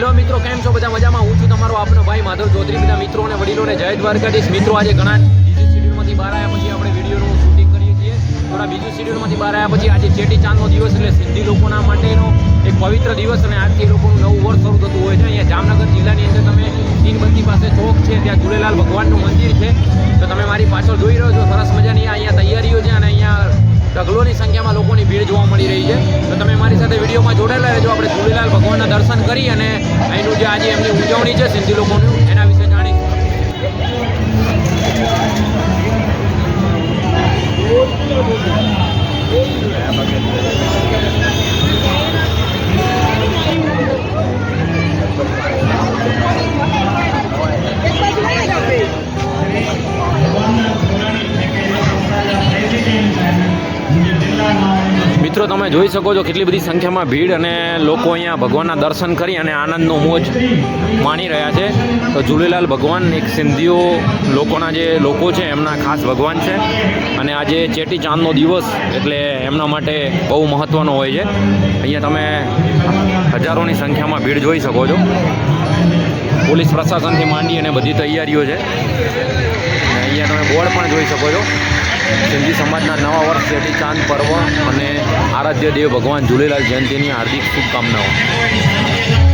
Hello મિત્રો, કેમ છો? બધા મજામાં? હું છું તમારો આપનો ભાઈ માધવ ચૌધરી. બધા મિત્રો અને વડીલોને જય દ્વારકાધીશ. મિત્રો, આજે ઘણા બીજી શિડ્યુલમાંથી બહાર આવ્યા પછી આપણે વિડીયોનું શૂટિંગ કરીએ છીએ. થોડા બીજું શિડ્યુલમાંથી બહાર આવ્યા પછી આજે ચેટી ચાંદનો દિવસ એટલે સિંધી લોકોના માટેનો એક પવિત્ર દિવસ અને આજથી લોકોનું નવું વર્ષ શરૂ થતું હોય છે. અહીંયા જામનગર જિલ્લાની અંદર તમે તીનબંધી પાસે ચોક છે, ત્યાં ઝૂલેલાલ ભગવાનનું મંદિર છે. તો તમે મારી પાછળ જોઈ રહ્યો છો, સરસ મજાની અહીંયા તૈયારીઓ છે અને અહીંયા ઢગલોની સંખ્યામાં લોકોની ભીડ જોવા મળી રહી છે. તો તમે સાથે વિડીયોમાં જોડાયેલા રહેજો. આપણે ઝૂલેલાલ ભગવાનના દર્શન કરી અને અહીંનું જે આજે એમની ઉજવણી છે સિંધી લોકોનું એના વિશે જાણીશું. જોઈ શકો છો કેટલી બધી સંખ્યામાં ભીડ અને લોકો અહીંયા ભગવાનના દર્શન કરી અને આનંદનો મોજ માણી રહ્યા છે. તો ઝૂલેલાલ ભગવાન એક સિંધીઓ લોકોના જે લોકો છે, એમના ખાસ ભગવાન છે. અને આજે ચેટી ચાંદનો દિવસ એટલે એમના માટે બહુ મહત્ત્વનો હોય છે. અહીંયા તમે હજારોની સંખ્યામાં ભીડ જોઈ શકો છો. પોલીસ પ્રશાસનથી માંડી અને બધી તૈયારીઓ છે. બોર્ડ પણ જોઈ શકો છો. સિંધી સમાજના નવા વર્ષ ચેટી ચાંદ પર્વ અને આરાધ્ય દેવ ભગવાન ઝૂલેલાલ જયંતિની હાર્દિક શુભકામનાઓ.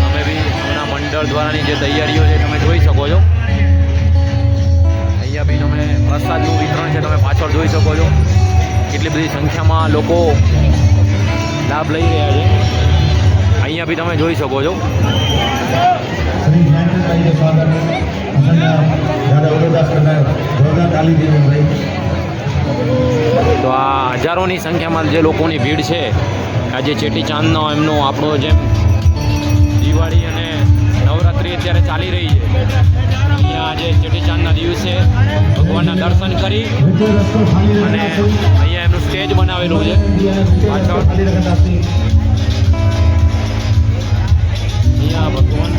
તમે બી હમણાં મંડળ દ્વારાની જે તૈયારીઓ છે, તમે જોઈ શકો છો. અહીંયા બી તમે પ્રસાદનું વિતરણ છે, તમે પાછળ જોઈ શકો છો. કેટલી બધી સંખ્યામાં લોકો લાભ લઈ રહ્યા છે. અહીંયા બી તમે જોઈ શકો છો. દાદા તો આ હજારોની સંખ્યામાં જે લોકોની ભીડ છે આજે ચેટીચાંદનો એમનો આપણો જેમ દિવાળી અને નવરાત્રિ અત્યારે ચાલી રહી છે. અહીંયા આજે ચેટીચાંદના દિવસે ભગવાનના દર્શન કરી અને અહીંયા એમનું સ્ટેજ બનાવેલું છે. પાછળ. અહીંયા ભગવાન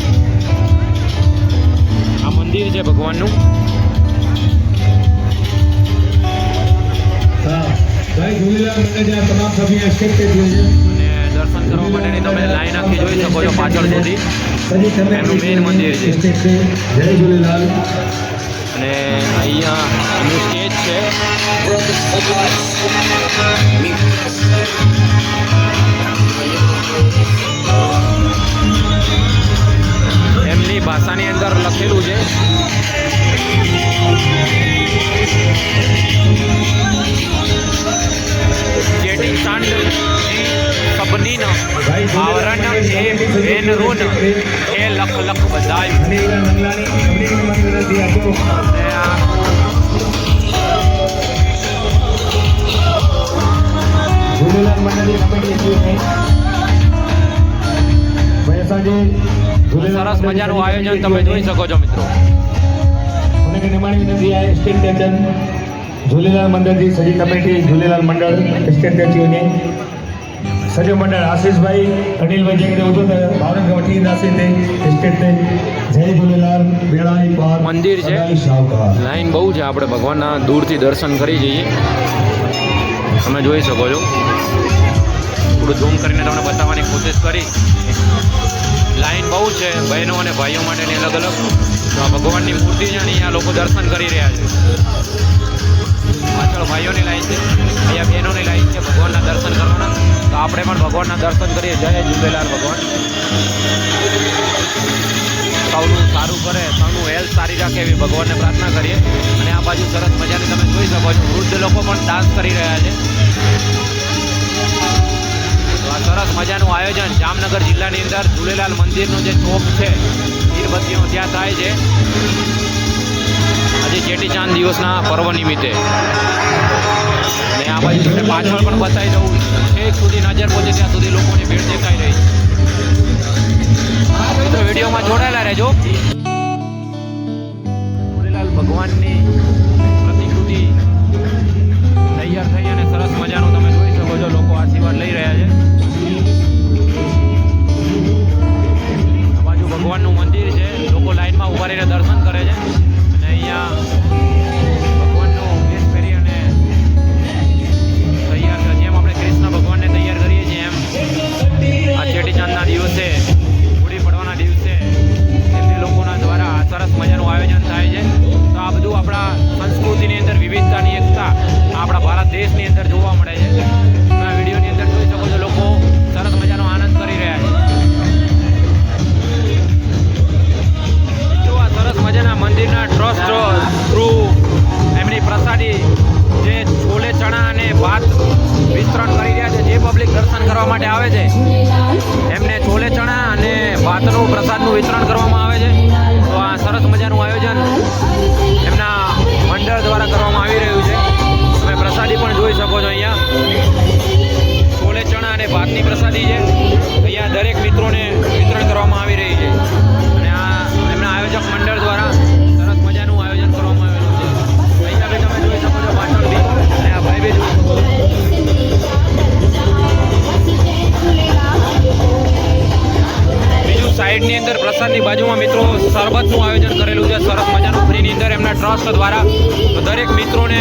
આ મંદિર છે ભગવાનનું. અને દર્શન કરવા માટેની તમે લાઈન આખી જોઈ શકો છો પાછળ સુધી. એનું મેઇન મંદિર છે. અને અહીંયા એમનું સ્ટેજ છે. એમની ભાષાની અંદર લખેલું છે. રૂન એ લખ લખ બધાય. સરસ મજાનું આયોજન તમે જોઈ શકો છો મિત્રો. ઝૂલેલાલ મંડળજી સજી કમિટી ઝૂલેલાલ મંડળ સ્ટેટ સચિવને સજો મંડળ આશીષભાઈ અનિલભાઈ જેકડે ઉધો ભાવનગર વઠી ઈंदासीं તે સ્ટેટ તે જય ઝૂલેલાલ બેળાઈ પાર. મંદિર છે. લાઈન બહુ છે આપણે ભગવાનના દૂરથી દર્શન કરી જઈએ. તમે જોઈ શકો છો. થોડું ઝૂમ કરીને તમને બતાવવાની કોશિશ કરી. લાઈન બહુ છે બહેનો અને ભાઈઓ માટેની અલગ અલગ. ભગવાનની મૂર્તિ છે અને અહીંયા લોકો દર્શન કરી રહ્યા છે. પાછળ ભાઈઓની લાઈન છે અહીંયા બહેનોની લાઈન છે ભગવાનના દર્શન આપણે પણ ભગવાનના દર્શન કરીએ. જય ઝૂલેલાલ ભગવાન. સૌનું સારું કરે સૌનું હેલ્થ સારી રાખે એવી ભગવાનને પ્રાર્થના કરીએ. અને આ બાજુ સરસ મજાની તમે જોઈ શકો છો, વૃદ્ધ લોકો પણ ડાન્સ કરી રહ્યા છે. સરસ મજાનું આયોજન જામનગર જિલ્લાની અંદર ઝૂલેલાલ મંદિરનું જે ચોક છે મીરબત્તીઓ ત્યાં થાય છે. આજે ચેટીચાંદ દિવસના પર્વ નિમિત્તે. આ બાજુ તમને પાછળ પણ બતાવી દઉં. છેક સુધી નજર પહોંચે ત્યાં સુધી લોકોની ભીડ દેખાઈ રહી મિત્રો વિડીયોમાં જોડાયેલા રહેજો. ઝૂલેલાલ ભગવાનની પ્રતિકૃતિ તૈયાર થઈ અને સરસ મજાનું તમે જોઈ શકો છો. લોકો આશીર્વાદ લઈ રહ્યા છે. મજાનું પ્રસાદનું વિતરણ કરવામાં આવે છે. તો આ સરસ મજાનું આયોજન એમના મંડળ દ્વારા કરવામાં આવી રહ્યું છે. તમે પ્રસાદી પણ જોઈ શકો છો અહીંયા. છોલે ચણા અને ભાતની પ્રસાદી છે. પ્રસાદની બાજુમાં મિત્રો શરબતનું આયોજન કરેલું છે. સરસ મજાનું ફ્રીની અંદર એમના ટ્રસ્ટ દ્વારા દરેક મિત્રોને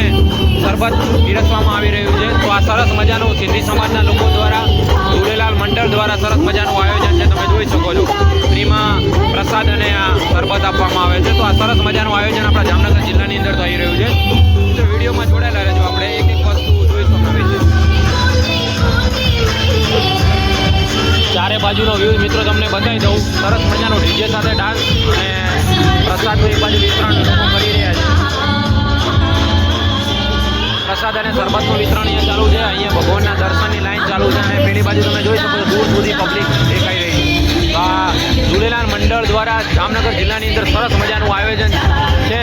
શરબત પીરસવામાં આવી રહ્યું છે. તો આ સરસ મજાનું સિંધી સમાજના લોકો દ્વારા ઝૂલેલાલ મંડળ દ્વારા સરસ મજાનું આયોજન છે. તમે જોઈ શકો છો. ફ્રીમાં પ્રસાદ અને આ શરબત આપવામાં આવે છે. તો આ સરસ મજાનું આયોજન આપણા જામનગર જિલ્લાની અંદર થઈ રહ્યું છે. વિડીયોમાં જોડાયેલા ચારે બાજુનો વ્યૂ મિત્રો તમને બતાવી દઉં. સરસ મજાનો ડીજે સાથે ડાન્સ અને પ્રસાદનું એક બાજુ વિતરણ લોકો કરી રહ્યા છે. પ્રસાદ અને શરબતનું વિતરણ અહીંયા ચાલુ છે. અહીંયા ભગવાનના દર્શનની લાઈન ચાલુ છે અને પેલી બાજુ તમે જોઈ શકો દૂર સુધી પબ્લિક દેખાઈ રહી છે. આ ઝૂલેલાલ મંડળ દ્વારા જામનગર જિલ્લાની અંદર સરસ મજાનું આયોજન છે.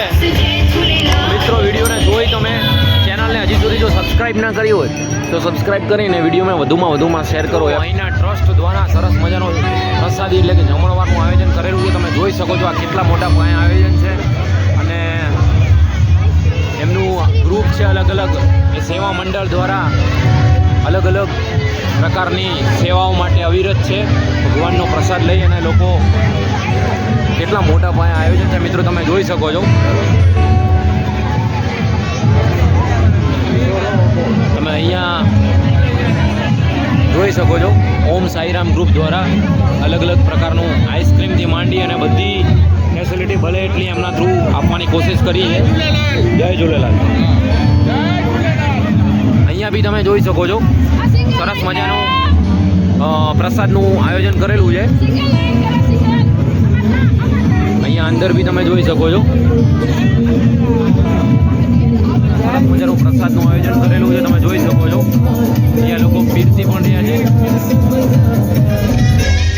મિત્રો, વિડીયોને જોઈ તમે ચેનલને હજી સુધી જો સબસ્ક્રાઇબ ના કરી હોય, તો સબસ્ક્રાઇબ કરીને વિડીયોમાં વધુમાં વધુમાં શેર કરો. અહીંના દ્વારા સરસ મજાનો પ્રસાદી એટલે કે જમણવારનું આયોજન કરેલું છે. તમે જોઈ શકો છો આ કેટલા મોટા પાયે આયોજન છે. અને એમનું ગ્રુપ છે અલગ અલગ. એ સેવા મંડળ દ્વારા અલગ અલગ પ્રકારની સેવાઓ માટે અવિરત છે. ભગવાનનો પ્રસાદ લઈ અને લોકો કેટલા મોટા ભાઈ આયોજન છે. મિત્રો, તમે જોઈ શકો છો. જોઈ શકો છો. ઓમ સાઈરામ ગ્રુપ દ્વારા અલગ અલગ પ્રકારનું આઈસ્ક્રીમથી માંડી અને બધી ફેસિલિટી ભલે એટલી એમના થ્રુ આપવાની કોશિશ કરી છે જય ઝૂલેલાલ. અહીંયા બી તમે જોઈ શકો છો. સરસ મજાનું પ્રસાદનું આયોજન કરેલું છે. અહીંયા અંદર બી તમે જોઈ શકો છો. મજાનું પ્રસાદનું આયોજન કરેલું છે, તમે જોઈ શકો છો. અહીંયા લોકો પીરસી પણ રહ્યા છે